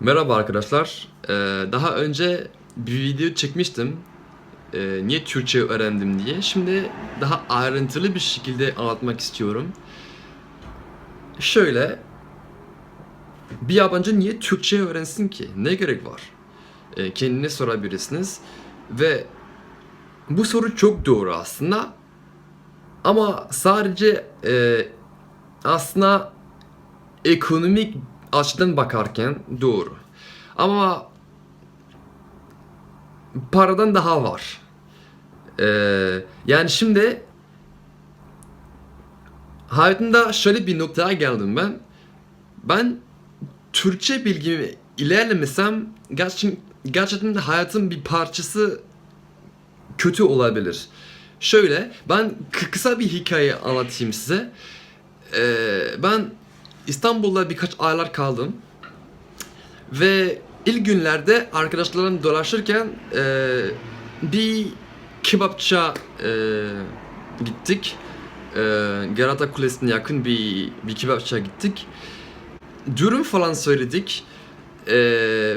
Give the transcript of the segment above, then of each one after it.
Merhaba arkadaşlar. Ee, daha önce bir video çekmiştim. Ee, niye Türkçe öğrendim diye. Şimdi daha ayrıntılı bir şekilde anlatmak istiyorum. Şöyle, bir yabancı niye Türkçe öğrensin ki? Ne gerek var? Ee, kendine sorabilirsiniz. Ve bu soru çok doğru aslında. Ama sadece e, aslında ekonomik açıdan bakarken doğru. Ama paradan daha var. Ee, yani şimdi hayatımda şöyle bir noktaya geldim ben. Ben Türkçe bilgimi ilerlemesem gerçekten, gerçekten hayatın bir parçası kötü olabilir. Şöyle ben kı- kısa bir hikaye anlatayım size. Ee, ben İstanbul'da birkaç aylar kaldım. Ve ilk günlerde arkadaşlarım dolaşırken e, bir kebapça e, gittik. E, Galata Kulesi'ne yakın bir, bir kebapça gittik. Dürüm falan söyledik. E,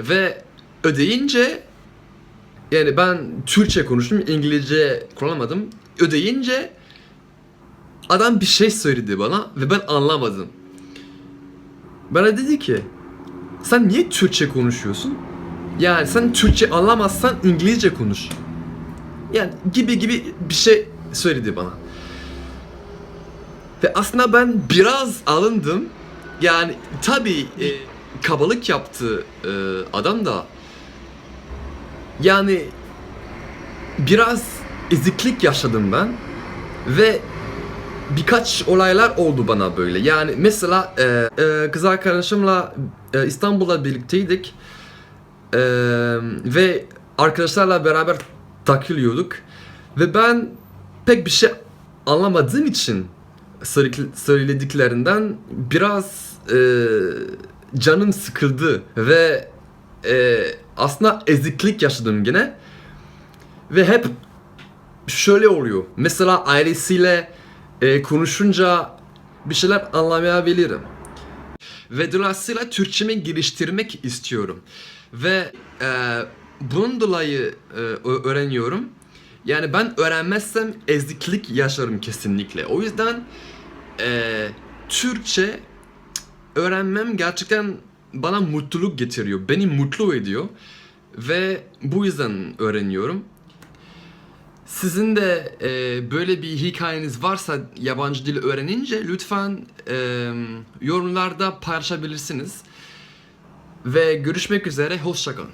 ve ödeyince yani ben Türkçe konuştum, İngilizce kullanamadım. Ödeyince adam bir şey söyledi bana ve ben anlamadım. Bana dedi ki sen niye Türkçe konuşuyorsun? Yani sen Türkçe anlamazsan İngilizce konuş. Yani gibi gibi bir şey söyledi bana. Ve aslında ben biraz alındım. Yani tabii e, kabalık yaptı e, adam da. Yani biraz eziklik yaşadım ben. Ve birkaç olaylar oldu bana böyle. Yani mesela e, e, kız arkadaşımla e, İstanbul'a birlikteydik. E, ve arkadaşlarla beraber takılıyorduk. Ve ben pek bir şey anlamadığım için söyle- söylediklerinden biraz e, canım sıkıldı ve e, aslında eziklik yaşadım gene. Ve hep şöyle oluyor. Mesela ailesiyle e, konuşunca bir şeyler anlamayabilirim. Ve dolayısıyla Türkçemi geliştirmek istiyorum. Ve e, bunun dolayı e, öğreniyorum. Yani ben öğrenmezsem eziklik yaşarım kesinlikle. O yüzden e, Türkçe öğrenmem gerçekten bana mutluluk getiriyor. Beni mutlu ediyor. Ve bu yüzden öğreniyorum. Sizin de e, böyle bir hikayeniz varsa yabancı dil öğrenince lütfen e, yorumlarda paylaşabilirsiniz. Ve görüşmek üzere, hoşçakalın.